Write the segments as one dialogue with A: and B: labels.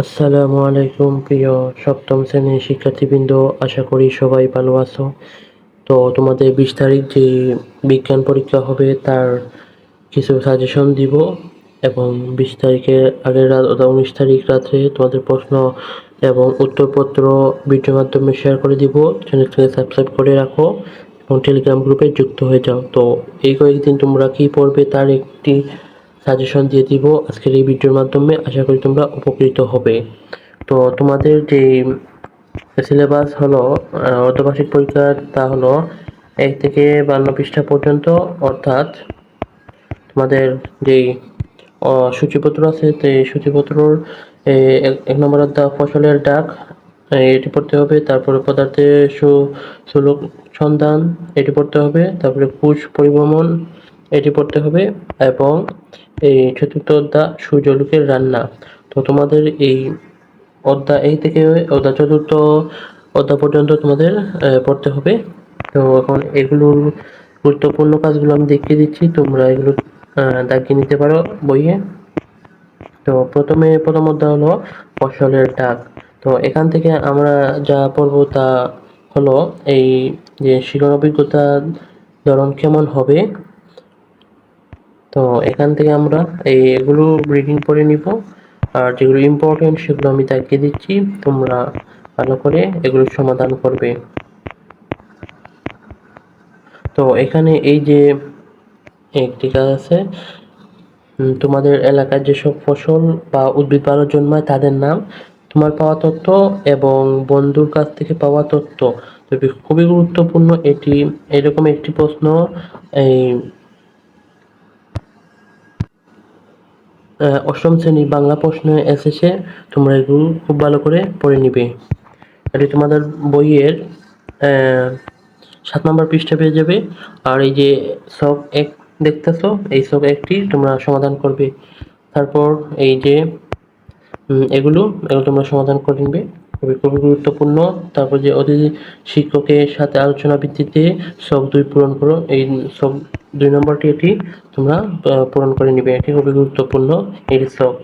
A: আসসালামু আলাইকুম, প্রিয় সপ্তম শ্রেণির শিক্ষার্থীবৃন্দ, আশা করি সবাই ভালো আছো। তো তোমাদের বিশ তারিখ যে বিজ্ঞান পরীক্ষা হবে, তার কিছু সাজেশন দিব এবং বিশ তারিখের আগের রাত অর্থাৎ উনিশ তারিখ রাত্রে তোমাদের প্রশ্ন এবং উত্তরপত্র ভিডিওর মাধ্যমে শেয়ার করে দিব। চ্যানেলটিকে সাবস্ক্রাইব করে রাখো এবং টেলিগ্রাম গ্রুপে যুক্ত হয়ে যাও। তো এই কয়েকদিন তোমরা কী পড়বে, তার একটি সাজেশন দিয়ে দিব আজকের এই ভিডিওর মাধ্যমে। আশা করি তোমরা উপকৃত হবে। তো তোমাদের যে সিলেবাস হলো অর্ধবার্ষিক পরীক্ষার তা হলো এক থেকে বান্ন পৃষ্ঠা পর্যন্ত, অর্থাৎ তোমাদের যেই সূচিপত্র আছে, সেই সূচিপত্রর এক- নম্বর অধ্যায় ফসলের ডাক এটি পড়তে হবে। তারপরে পদার্থের সু সুলুক সন্ধান, এটি পড়তে হবে। তারপরে কুশ পরিভ্রমণ এটি পড়তে হবে এবং এই চতুর্থ অধ্যায় সূর্যলোকের রান্না। তো তোমাদের এই অধ্যায় এই থেকে অধ্যায় চতুর্থ অধ্যায় পর্যন্ত তোমাদের পড়তে হবে। তো এখন এগুলোর গুরুত্বপূর্ণ কাজগুলো আমি দেখিয়ে দিচ্ছি। তোমরা এগুলো দাগিয়ে নিতে পারো বইয়ে। তো প্রথমে, প্রথম অধ্যায় হলো ফসলের ডাক। তো এখান থেকে আমরা যা পড়ব তা হলো এই যে শিখন অভিজ্ঞতা ধরন কেমন হবে? তো এখান থেকে আমরা এই এগুলো রিডিং করে নিব। আর যেগুলো ইম্পর্টেন্ট সেগুলো আমি দেখিয়ে দিচ্ছি। তোমরা ভালো করে এগুলো সমাধান করবে। তো এখানে এই যে একটি কাজ আছে তোমাদের এলাকার যেসব ফসল বা উদ্ভিদ ভালো জন্মায় তাদের নাম, তোমার পাওয়া তথ্য এবং বন্ধুর কাছ থেকে পাওয়া তথ্য। খুবই গুরুত্বপূর্ণ এটি, এরকম একটি প্রশ্ন, এই অষ্টম শ্রেণির বাংলা প্রশ্ন এসেছে। তোমরা এগুলো খুব ভালো করে পড়ে নিবে। এটি তোমাদের বইয়ের সাত নম্বর পৃষ্ঠা পেয়ে যাবে। আর এই যে সব এক দেখতেছ, এই সব একটি তোমরা সমাধান করবে। তারপর এই যে এগুলো এগুলো তোমরা সমাধান করে নিবে। খুবই খুবই গুরুত্বপূর্ণ। তারপর যে অতিথি শিক্ষকের সাথে আলোচনা ভিত্তিতে সব দুই পূরণ করো, এই সব দুই নম্বরটি এটি তোমরা পূরণ করে নিবে। এটি খুবই গুরুত্বপূর্ণ, এটি সব।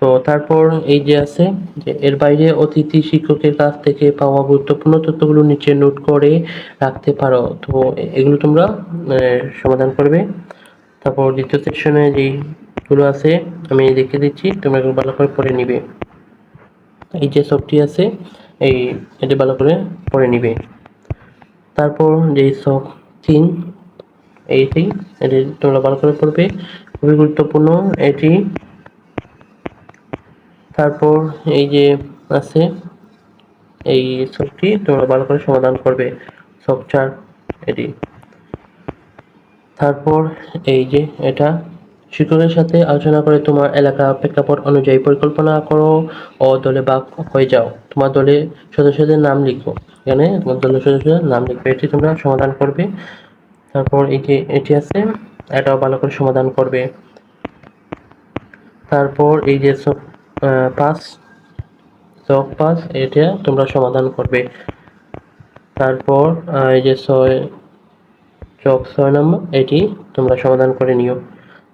A: তো তারপর এই যে আছে, যে এর বাইরে অতিথি শিক্ষকের কাছ থেকে পাওয়া গুরুত্বপূর্ণ তথ্যগুলো নিচে নোট করে রাখতে পারো। তো এগুলো তোমরা সমাধান করবে। তারপর দ্বিতীয় সেকশনে যেইগুলো আছে, আমি দেখিয়ে দিচ্ছি, তোমরা এগুলো ভালো করে পড়ে নিবে। এই যে সবটি আছে, এই এটি ভালো করে পড়ে নিবে। তারপর যে সব তিন এইটি এটি তোমরা ভালো করে পড়বে। খুবই গুরুত্বপূর্ণ এটি। তারপর এই যে আছে, এই সবটি তোমরা ভালো করে সমাধান করবে সব চার এটি। তারপর এই যে এটা শিক্ষকের সাথে আলোচনা করে তোমার এলাকা প্রেক্ষাপট অনুযায়ী পরিকল্পনা করো ও দলে ভাগ হয়ে যাও। তোমার দলে সদস্যদের নাম লিখো। এখানে তোমার দলের সদস্যদের নাম লিখবে। এটি তোমরা সমাধান করবে। তারপর যে এটি আছে। এটাও ভালো করে সমাধান করবে। তারপর এই যে পাঁচ চক পাঁচ এটা তোমরা সমাধান করবে। তারপর এই যে ছয়, চক ছয় নম্বর, এটি তোমরা সমাধান করে নিও।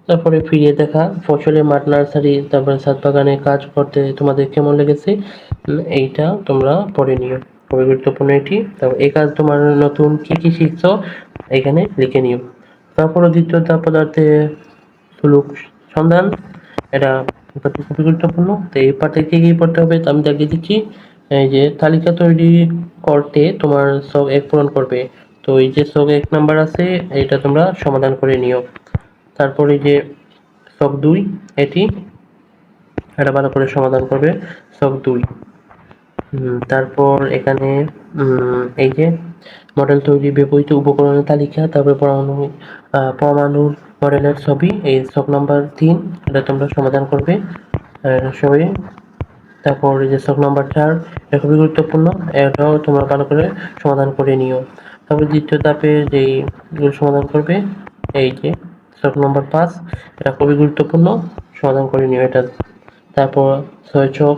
A: তারপরে ফিরিয়ে দেখা, ফসলের মাঠ, নার্সারি, তারপরে ছাদ বাগানে কাজ করতে তোমাদের কেমন লেগেছে? এইটা তোমরা পড়ে নিও। খুবই গুরুত্বপূর্ণ এটি। তারপর এই কাজ তোমার নতুন কি কি শিখছো, এখানে লিখে নিও। তারপরে দ্বিতীয় ধাপ পদার্থে সুলুক সন্ধান। এটা খুবই গুরুত্বপূর্ণ। তো এই পার্টে কি কি পড়তে হবে আমি দেখিয়ে দিচ্ছি। এই যে তালিকা তৈরি করতে তোমার সব এক পূরণ করবে। তো এই যে সব এক নাম্বার আছে এটা তোমরা সমাধান করে নিও। তারপরে যে সব দুই, এটি। এটা ভালো করে সমাধান করবে, সব দুই। তারপর এখানে এই যে মডেল তৈরি ব্যবহৃত উপকরণের তালিকা, তারপরে পরমাণু পরমাণুর মডেলের ছবি, এই সব নাম্বার তিন, এটা তোমরা সমাধান করবে। সবাই, তারপর যে সব নাম্বার চার, এটা খুবই গুরুত্বপূর্ণ, এটাও তোমরা ভালো করে সমাধান করে নিও। তারপর দ্বিতীয় ধাপে যেই সমাধান করবে, এই যে সব নম্বর পাঁচ, এটা খুবই গুরুত্বপূর্ণ, সমাধান করে নিও এটা। তারপর ছয় চক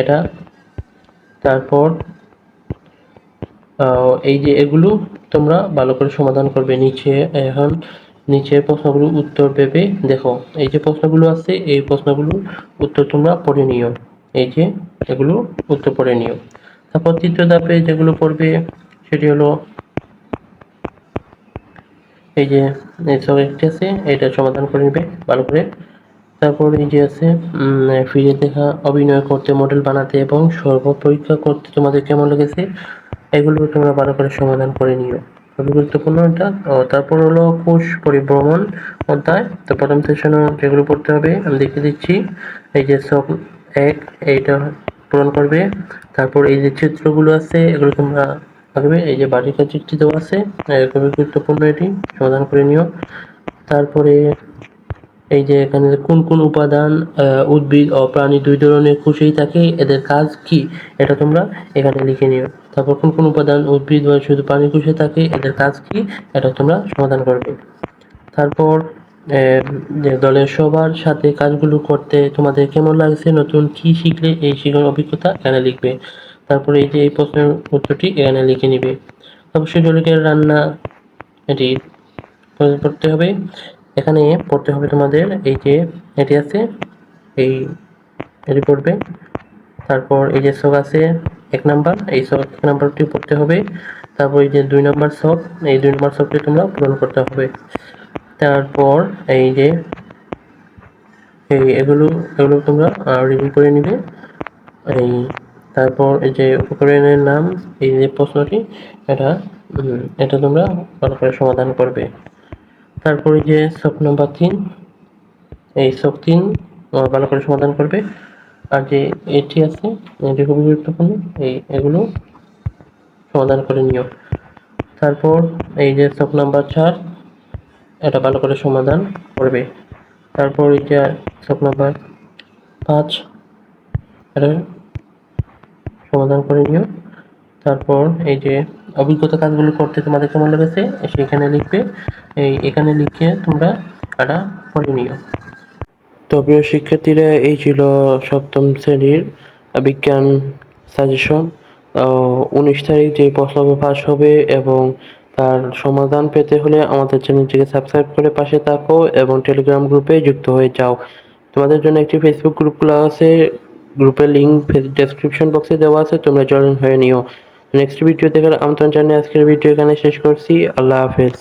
A: এটা। তারপর এই যে এগুলো তোমরা ভালো করে সমাধান করবে নিচে, এখন নিচের প্রশ্নগুলো উত্তর ভেবে দেখো, এই যে প্রশ্নগুলো আছে, এই প্রশ্নগুলোর উত্তর তোমরা পড়ে নিও। এই যে এগুলো উত্তর পড়ে নিও। তারপর তৃতীয় ধাপে যেগুলো পড়বে, সেটি হলো এই যে এই সব একটি আছে, এটা সমাধান করে নেবে, ভালো করে। তারপর এই যে আছে ফিরে দেখা, অভিনয় করতে মডেল বানাতে এবং সর্ব পরীক্ষা করতে তোমাদের কেমন লেগেছে, এগুলো তোমরা ভালো করে সমাধান করে নিও। খুবই গুরুত্বপূর্ণ এটা। তারপর হলো কোষ পরিভ্রমণ অধ্যায়। তো প্রথম সেশনে যেগুলো পড়তে হবে, আমি দেখিয়ে দিচ্ছি। এই যে সব এক, এইটা পূরণ করবে। তারপর এই যে চিত্রগুলো আছে, এগুলো তোমরা আঁকবে এই যে কাছে চিত্র দেওয়া আছে খুবই গুরুত্বপূর্ণ এটি, সমাধান করে নিও। তারপরে এই যে এখানে কোন কোন উপাদান উদ্ভিদ ও প্রাণী দুই ধরনের কোষেই থাকে, এদের কাজ কি, এটা তোমরা এখানে লিখে নিও। তারপর কোন কোন উপাদান, উদ্ভিদ বা শুধু প্রাণী কোষে থাকে, এদের কাজ কি এটা তোমরা সমাধান করবে। তারপর যে দলের সবার সাথে কাজগুলো করতে তোমাদের কেমন লাগছে, নতুন কি শিখলে, এই শিখার অভিজ্ঞতা এখানে লিখবে। তারপরে এই যে এই প্রশ্নের উত্তরটি এখানে লিখে নিবে। অবশ্যই জলিকের রান্না এটি পড়তে হবে। এখানে পড়তে হবে তোমাদের এই যে এটি আছে, এই এটি পড়বে। তারপর এই যে সব আছে, এক নাম্বার, এই সব এক নাম্বারটি পড়তে হবে। তারপর এই যে দুই নাম্বার সব, এই দুই নাম্বার সবটি তোমরা পূরণ করতে হবে। তারপর এই যে এই এগুলো এগুলো তোমরা রিভিউ করে নিবে। এই তারপর এই যে উপকরণের নাম, এই যে প্রশ্নটি, এটা এটা তোমরা ভালো করে সমাধান করবে। তারপরে যে সব নাম্বার তিন, এই সব তিন ভালো করে সমাধান করবে। আর যে এটি আছে, এটি খুবই গুরুত্বপূর্ণ, এই, এগুলো সমাধান করে নিও। তারপর এই যে সব নাম্বার চার, এটা ভালো করে সমাধান করবে। তারপর যে সব নাম্বার পাঁচ, এটা সমাধান করে নিও। তারপর এই যে অভিজ্ঞতা কাজগুলো করতে তোমাদের কেমন লেগেছে, সেখানে লিখবে। এই এখানে লিখে তোমরা এটা করে নিও। তো প্রিয় শিক্ষার্থীরা, এই ছিল সপ্তম শ্রেণির বিজ্ঞান সাজেশন উনিশ তারিখ যে প্রশ্ন পাস হবে এবং তার সমাধান পেতে হলে আমাদের চ্যানেলটিকে সাবস্ক্রাইব করে পাশে থাকো এবং টেলিগ্রাম গ্রুপে যুক্ত হয়ে যাও। তোমাদের জন্য একটি ফেসবুক গ্রুপ খোলা আছে। গ্রুপের লিঙ্ক ডেসক্রিপশন বক্সে দেওয়া আছে, তোমরা জয়েন হয়ে নিও। নেক্সট ভিডিও দেখার আমন্ত্রণ জানিয়ে আজকের ভিডিও এখানে শেষ করছি। আল্লাহ হাফেজ।